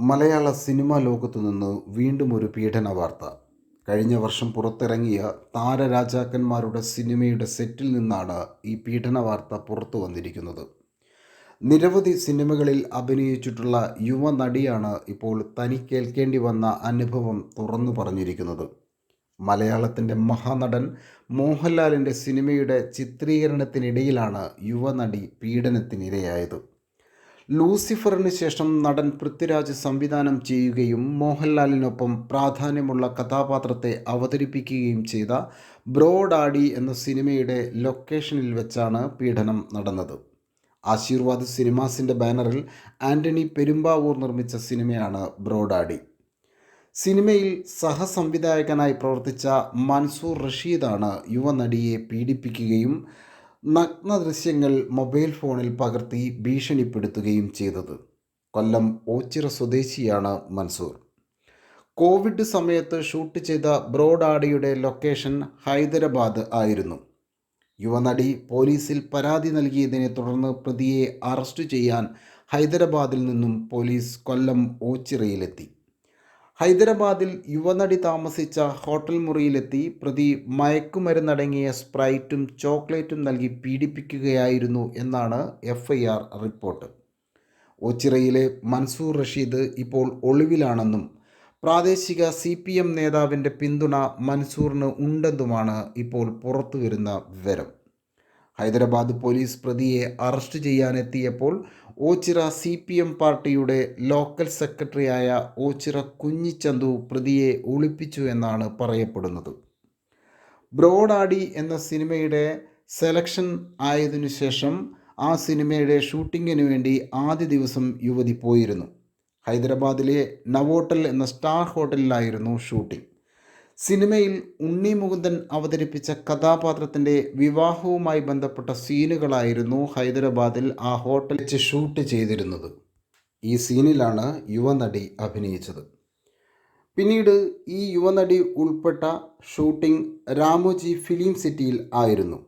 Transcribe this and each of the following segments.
മലയാള cinema ലോകത്തു നിന്ന് വീണ്ടും ഒരു പീഡന വാർത്ത. കഴിഞ്ഞ വർഷം പുറത്തിറങ്ങിയ താരരാജാക്കന്മാരുടെ സിനിമയുടെ സെറ്റിൽ നിന്നാണ് ഈ പീഡന വാർത്ത പുറത്തു വന്നിരിക്കുന്നത്. നിരവധി സിനിമകളിൽ അഭിനയിച്ചിട്ടുള്ള യുവ നടിയാണ് ഇപ്പോൾ തനിക്കേൽക്കേണ്ടി വന്ന അനുഭവം തുറന്നു പറഞ്ഞിരിക്കുന്നത്. മലയാളത്തിന്റെ മഹാനടൻ മോഹൻലാലിന്റെ സിനിമയുടെ ചിത്രീകരണത്തിനിടയിലാണ് യുവനടി പീഡനത്തിനിരയായത്. ലൂസിഫറിന് ശേഷം നടൻ പൃഥ്വിരാജ് സംവിധാനം ചെയ്യുകയും മോഹൻലാലിനൊപ്പം പ്രാധാന്യമുള്ള കഥാപാത്രത്തെ അവതരിപ്പിക്കുകയും ചെയ്ത ബ്രോഡാഡി എന്ന സിനിമയുടെ ലൊക്കേഷനിൽ വെച്ചാണ് പീഡനം നടന്നത്. ആശീർവാദ് സിനിമാസിന്റെ ബാനറിൽ ആന്റണി പെരുമ്പാവൂർ നിർമ്മിച്ച സിനിമയാണ് ബ്രോഡാഡി സിനിമയിൽ സഹസംവിധായകനായി പ്രവർത്തിച്ച മൻസൂർ റഷീദാണ് യുവനടിയെ പീഡിപ്പിക്കുകയും നഗ്ന ദൃശ്യങ്ങൾ മൊബൈൽ ഫോണിൽ പകർത്തി ഭീഷണിപ്പെടുത്തുകയും ചെയ്തത്. കൊല്ലം ഓച്ചിറ സ്വദേശിയാണ് മൻസൂർ. കോവിഡ് സമയത്ത് ഷൂട്ട് ചെയ്ത ബ്രോഡാഡിയുടെ ലൊക്കേഷൻ ഹൈദരാബാദ് ആയിരുന്നു. യുവനടി പോലീസിൽ പരാതി നൽകിയതിനെ തുടർന്ന് പ്രതിയെ അറസ്റ്റ് ചെയ്യാൻ ഹൈദരാബാദിൽ നിന്നും പോലീസ് കൊല്ലം ഓച്ചിറയിലെത്തി. ഹൈദരാബാദിൽ യുവനടി താമസിച്ച ഹോട്ടൽ മുറിയിലെത്തി പ്രതി മയക്കുമരുന്നടങ്ങിയ സ്പ്രൈറ്റും ചോക്ലേറ്റും നൽകി പീഡിപ്പിക്കുകയായിരുന്നു എന്നാണ് എഫ് റിപ്പോർട്ട്. ഓച്ചിറയിലെ മൻസൂർ റഷീദ് ഇപ്പോൾ ഒളിവിലാണെന്നും പ്രാദേശിക സി പി എം നേതാവിന്റെ പിന്തുണ മൻസൂറിന് ഉണ്ടെന്നുമാണ് ഇപ്പോൾ പുറത്തുവരുന്ന വിവരം. ഹൈദരാബാദ് പോലീസ് പ്രതിയെ അറസ്റ്റ് ചെയ്യാനെത്തിയപ്പോൾ ഓച്ചിറ സി പി എം പാർട്ടിയുടെ ലോക്കൽ സെക്രട്ടറിയായ ഓച്ചിറ കുഞ്ഞിച്ചന്തു പ്രതിയെ ഒളിപ്പിച്ചു എന്നാണ് പറയപ്പെടുന്നത്. ബ്രോഡാഡി എന്ന സിനിമയുടെ സെലക്ഷൻ ആയതിനു ശേഷം ആ സിനിമയുടെ ഷൂട്ടിങ്ങിന് വേണ്ടി ആദ്യ ദിവസം യുവതി പോയിരുന്നു. ഹൈദരാബാദിലെ നവോട്ടൽ എന്ന സ്റ്റാർ ഹോട്ടലിലായിരുന്നു ഷൂട്ടിംഗ്. സിനിമയിൽ ഉണ്ണി മുകുന്ദൻ അവതരിപ്പിച്ച കഥാപാത്രത്തിന്റെ വിവാഹവുമായി ബന്ധപ്പെട്ട സീനുകളായിരുന്നു ഹൈദരാബാദിൽ ആ ഹോട്ടൽ വെച്ച് ഷൂട്ട് ചെയ്തിരുന്നത്. ഈ സീനിലാണ് യുവനടി അഭിനയിച്ചത്. പിന്നീട് ഈ യുവനടി ഉൾപ്പെട്ട ഷൂട്ടിംഗ് രാമോജി ഫിലിം സിറ്റിയിൽ ആയിരുന്നു.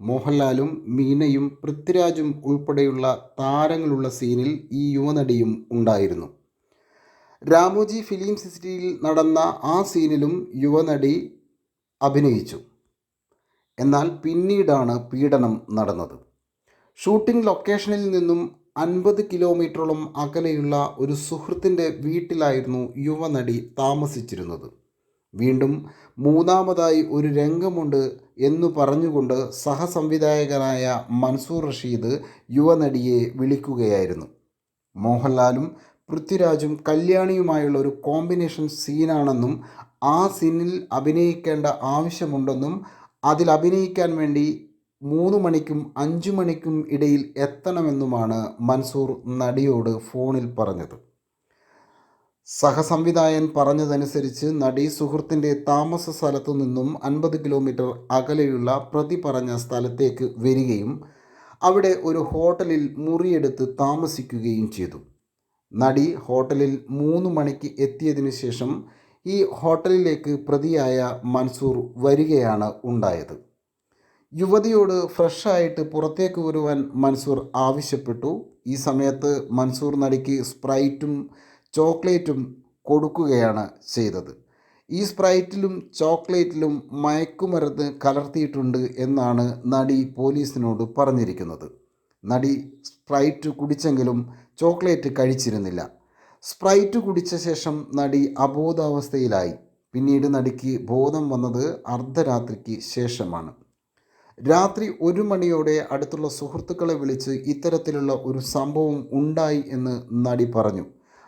മോഹൻലാലും മീനയും പൃഥ്വിരാജും ഉൾപ്പെടെയുള്ള താരങ്ങളുള്ള സീനിൽ ഈ യുവനടിയും ഉണ്ടായിരുന്നു. രാമോജി ഫിലിം സിറ്റിയിൽ നടന്ന ആ സീനിലും യുവനടി അഭിനയിച്ചു. എന്നാൽ പിന്നീടാണ് പീഡനം നടന്നത്. ഷൂട്ടിംഗ് ലൊക്കേഷനിൽ നിന്നും അൻപത് കിലോമീറ്ററോളം അകലെയുള്ള ഒരു സുഹൃത്തിന്റെ വീട്ടിലായിരുന്നു യുവനടി താമസിച്ചിരുന്നത്. വീണ്ടും മൂന്നാമതായി ഒരു രംഗമുണ്ട് എന്ന് പറഞ്ഞുകൊണ്ട് സഹസംവിധായകനായ മൻസൂർ റഷീദ് യുവനടിയെ വിളിക്കുകയായിരുന്നു. മോഹൻലാലും പൃഥ്വിരാജും കല്യാണിയുമായുള്ള ഒരു കോമ്പിനേഷൻ സീനാണെന്നും ആ സീനിൽ അഭിനയിക്കേണ്ട ആവശ്യമുണ്ടെന്നും അതിൽ അഭിനയിക്കാൻ വേണ്ടി മൂന്ന് മണിക്കും അഞ്ചു മണിക്കും ഇടയിൽ എത്തണമെന്നുമാണ് മൻസൂർ നടിയോട് ഫോണിൽ പറഞ്ഞത്. സഹസംവിധായൻ പറഞ്ഞതനുസരിച്ച് നടി സുഹൃത്തിന്റെ താമസ സ്ഥലത്തു നിന്നും അൻപത് കിലോമീറ്റർ അകലെയുള്ള പ്രതി പറഞ്ഞ സ്ഥലത്തേക്ക് വരികയും അവിടെ ഒരു ഹോട്ടലിൽ മുറിയെടുത്ത് താമസിക്കുകയും ചെയ്തു. നടി ഹോട്ടലിൽ മൂന്ന് മണിക്ക് എത്തിയതിനു ശേഷം ഈ ഹോട്ടലിലേക്ക് പ്രതിയായ മൻസൂർ വരികയാണ് ഉണ്ടായത്. യുവതിയോട് ഫ്രഷായിട്ട് പുറത്തേക്ക് വരുവാൻ മൻസൂർ ആവശ്യപ്പെട്ടു. ഈ സമയത്ത് മൻസൂർ നടിക്ക് സ്പ്രൈറ്റും ചോക്ലേറ്റും കൊടുക്കുകയാണ് ചെയ്തത്. ഈ സ്പ്രൈറ്റിലും ചോക്ലേറ്റിലും മയക്കുമരുന്ന് കലർത്തിയിട്ടുണ്ട് എന്നാണ് നടി പോലീസിനോട് പറഞ്ഞിരിക്കുന്നത്. നടി സ്പ്രൈറ്റ് കുടിച്ചെങ്കിലും ചോക്ലേറ്റ് കഴിച്ചിരുന്നില്ല. സ്പ്രൈറ്റ് കുടിച്ച ശേഷം നടി അബോധാവസ്ഥയിലായി. പിന്നീട് നടിക്ക് ബോധം വന്നത് അർദ്ധരാത്രിക്ക് ശേഷമാണ്. രാത്രി ഒരു മണിയോടെ അടുത്തുള്ള സുഹൃത്തുക്കളെ വിളിച്ച് ഇത്തരത്തിലുള്ള ഒരു സംഭവം ഉണ്ടായി എന്ന് നടി പറഞ്ഞു.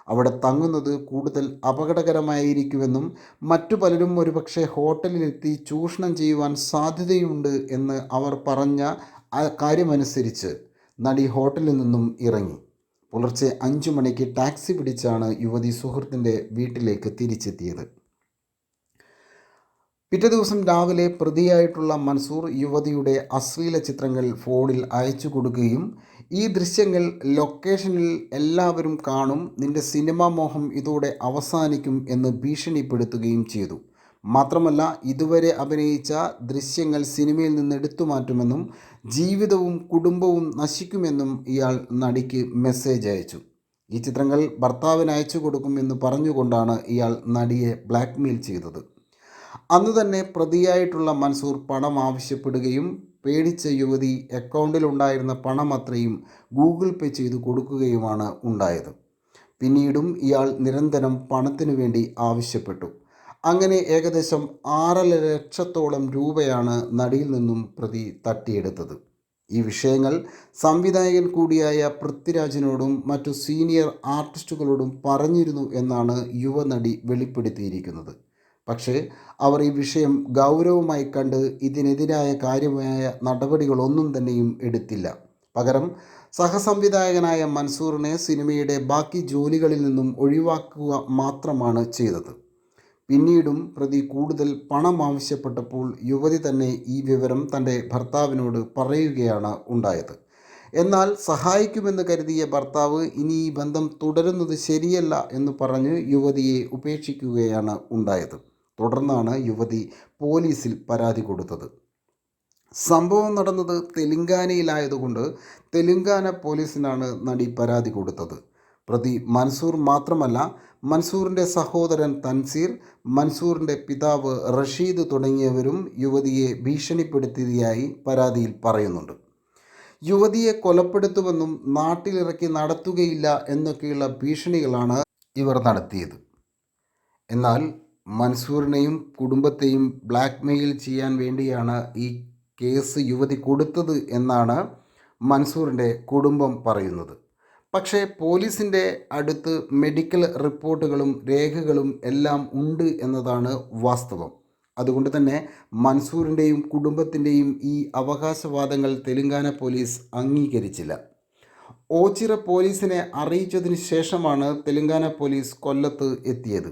അവിടെ തങ്ങുന്നത് കൂടുതൽ അപകടകരമായിരിക്കുമെന്നും മറ്റു പലരും ഒരുപക്ഷെ ഹോട്ടലിലെത്തി ചൂഷണം ചെയ്യുവാൻ സാധ്യതയുണ്ട് എന്ന് അവർ പറഞ്ഞ കാര്യമനുസരിച്ച് നടി ഹോട്ടലിൽ നിന്നും ഇറങ്ങി. പുലർച്ചെ അഞ്ചു മണിക്ക് ടാക്സി പിടിച്ചാണ് യുവതി സുഹൃത്തിന്റെ വീട്ടിലേക്ക് തിരിച്ചെത്തിയത്. പിറ്റേ ദിവസം രാവിലെ പ്രതിയായിട്ടുള്ള മൻസൂർ യുവതിയുടെ അശ്ലീല ചിത്രങ്ങൾ ഫോണിൽ അയച്ചു കൊടുക്കുകയും ഈ ദൃശ്യങ്ങൾ ലൊക്കേഷനിൽ എല്ലാവരും കാണും നിന്റെ സിനിമാ മോഹം ഇതോടെ അവസാനിക്കും എന്ന് ഭീഷണിപ്പെടുത്തുകയും ചെയ്തു. മാത്രമല്ല ഇതുവരെ അഭിനയിച്ച ദൃശ്യങ്ങൾ സിനിമയിൽ നിന്ന് എടുത്തു മാറ്റുമെന്നും ജീവിതവും കുടുംബവും നശിക്കുമെന്നും ഇയാൾ നടിക്ക് മെസ്സേജ് അയച്ചു. ഈ ചിത്രങ്ങൾ ഭർത്താവിന് അയച്ചു കൊടുക്കുമെന്ന് പറഞ്ഞുകൊണ്ടാണ് ഇയാൾ നടിയെ ബ്ലാക്ക്മെയിൽ ചെയ്തത്. അന്ന് തന്നെ പ്രതിയായിട്ടുള്ള മൻസൂർ പണം ആവശ്യപ്പെടുകയും പേടിച്ച യുവതി അക്കൗണ്ടിലുണ്ടായിരുന്ന പണം അത്രയും ഗൂഗിൾ പേ ചെയ്തു കൊടുക്കുകയുമാണ് ഉണ്ടായത്. പിന്നീടും ഇയാൾ നിരന്തരം പണത്തിനു വേണ്ടി ആവശ്യപ്പെട്ടു. അങ്ങനെ ഏകദേശം ആറര ലക്ഷത്തോളം രൂപയാണ് നടിയിൽ നിന്നും പ്രതി തട്ടിയെടുത്തത്. ഈ വിഷയങ്ങൾ സംവിധായകൻ കൂടിയായ പൃഥ്വിരാജിനോടും മറ്റു സീനിയർ ആർട്ടിസ്റ്റുകളോടും പറഞ്ഞിരുന്നു എന്നാണ് യുവനടി വെളിപ്പെടുത്തിയിരിക്കുന്നത്. പക്ഷേ അവർ ഈ വിഷയം ഗൗരവമായി കണ്ട് ഇതിനെതിരായ കാര്യമായ നടപടികളൊന്നും തന്നെയും എടുത്തില്ല. പകരം സഹസംവിധായകനായ മൻസൂറിനെ സിനിമയുടെ ബാക്കി ജോലികളിൽ നിന്നും ഒഴിവാക്കുക മാത്രമാണ് ചെയ്തത്. പിന്നീടും പ്രതി കൂടുതൽ പണം ആവശ്യപ്പെട്ടപ്പോൾ യുവതി തന്നെ ഈ വിവരം തന്റെ ഭർത്താവിനോട് പറയുകയാണ് ഉണ്ടായത്. എന്നാൽ സഹായിക്കുമെന്ന് കരുതിയ ഭർത്താവ് ഇനി ഈ ബന്ധം തുടരുന്നത് ശരിയല്ല എന്ന് പറഞ്ഞ് യുവതിയെ ഉപേക്ഷിക്കുകയാണ് ഉണ്ടായത്. തുടർന്നാണ് യുവതി പോലീസിൽ പരാതി കൊടുത്തത്. സംഭവം നടന്നത് തെലുങ്കാനയിലായതുകൊണ്ട് തെലുങ്കാന പോലീസിനാണ് നടി പരാതി കൊടുത്തത്. പ്രതി മൻസൂർ മാത്രമല്ല മൻസൂറിന്റെ സഹോദരൻ തൻസീർ മൻസൂറിന്റെ പിതാവ് റഷീദ് തുടങ്ങിയവരും യുവതിയെ ഭീഷണിപ്പെടുത്തിയതായി പരാതിയിൽ പറയുന്നുണ്ട്. യുവതിയെ കൊലപ്പെടുത്തുമെന്നും നാട്ടിലിറക്കി നടത്തുകയില്ല എന്നൊക്കെയുള്ള ഭീഷണികളാണ് ഇവർ നടത്തിയത്. എന്നാൽ മൻസൂറിനെയും കുടുംബത്തെയും ബ്ലാക്ക്മെയിൽ ചെയ്യാൻ വേണ്ടിയാണ് ഈ കേസ് യുവതി കൊടുത്തത് എന്നാണ് മൻസൂറിന്റെ കുടുംബം പറയുന്നത്. പക്ഷേ പോലീസിന്റെ അടുത്ത് മെഡിക്കൽ റിപ്പോർട്ടുകളും രേഖകളും എല്ലാം ഉണ്ട് എന്നതാണ് വാസ്തവം. അതുകൊണ്ട് തന്നെ മൻസൂറിന്റെയും കുടുംബത്തിന്റെയും ഈ അവകാശവാദങ്ങൾ തെലുങ്കാന പോലീസ് അംഗീകരിച്ചില്ല. ഓച്ചിറ പോലീസിനെ അറിയിച്ചതിന് ശേഷമാണ് തെലുങ്കാന പോലീസ് കൊല്ലത്ത് എത്തിയത്.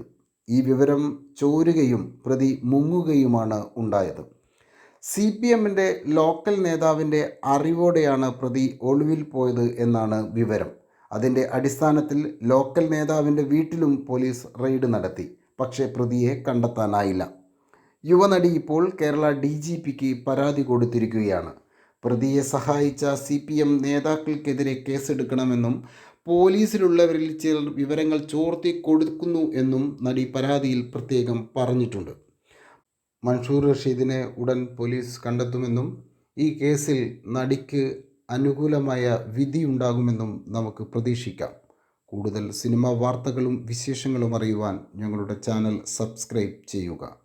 ഈ വിവരം ചോരുകയും പ്രതി മുങ്ങുകയുമാണ് ഉണ്ടായത്. സി പി എമ്മിന്റെ ലോക്കൽ നേതാവിന്റെ അറിവോടെയാണ് പ്രതി ഒളിവിൽ പോയത് എന്നാണ് വിവരം. അതിന്റെ അടിസ്ഥാനത്തിൽ ലോക്കൽ നേതാവിന്റെ വീട്ടിലും പോലീസ് റെയ്ഡ് നടത്തി. പക്ഷേ പ്രതിയെ കണ്ടെത്താനായില്ല. യുവനടി ഇപ്പോൾ കേരള ഡി ജി പിക്ക് പരാതി കൊടുത്തിരിക്കുകയാണ്. പ്രതിയെ സഹായിച്ച സി പി എം നേതാക്കൾക്കെതിരെ കേസെടുക്കണമെന്നും പോലീസിലുള്ളവരിൽ ചിലർ വിവരങ്ങൾ ചോർത്തി കൊടുക്കുന്നു എന്നും നടി പരാതിയിൽ പ്രത്യേകം പറഞ്ഞിട്ടുണ്ട്. മൻഷൂർ റഷീദിനെ ഉടൻ പോലീസ് കണ്ടെത്തുമെന്നും ഈ കേസിൽ നടിക്ക് അനുകൂലമായ വിധിയുണ്ടാകുമെന്നും നമുക്ക് പ്രതീക്ഷിക്കാം. കൂടുതൽ സിനിമാ വാർത്തകളും വിശേഷങ്ങളും അറിയുവാൻ ഞങ്ങളുടെ ചാനൽ സബ്സ്ക്രൈബ് ചെയ്യുക.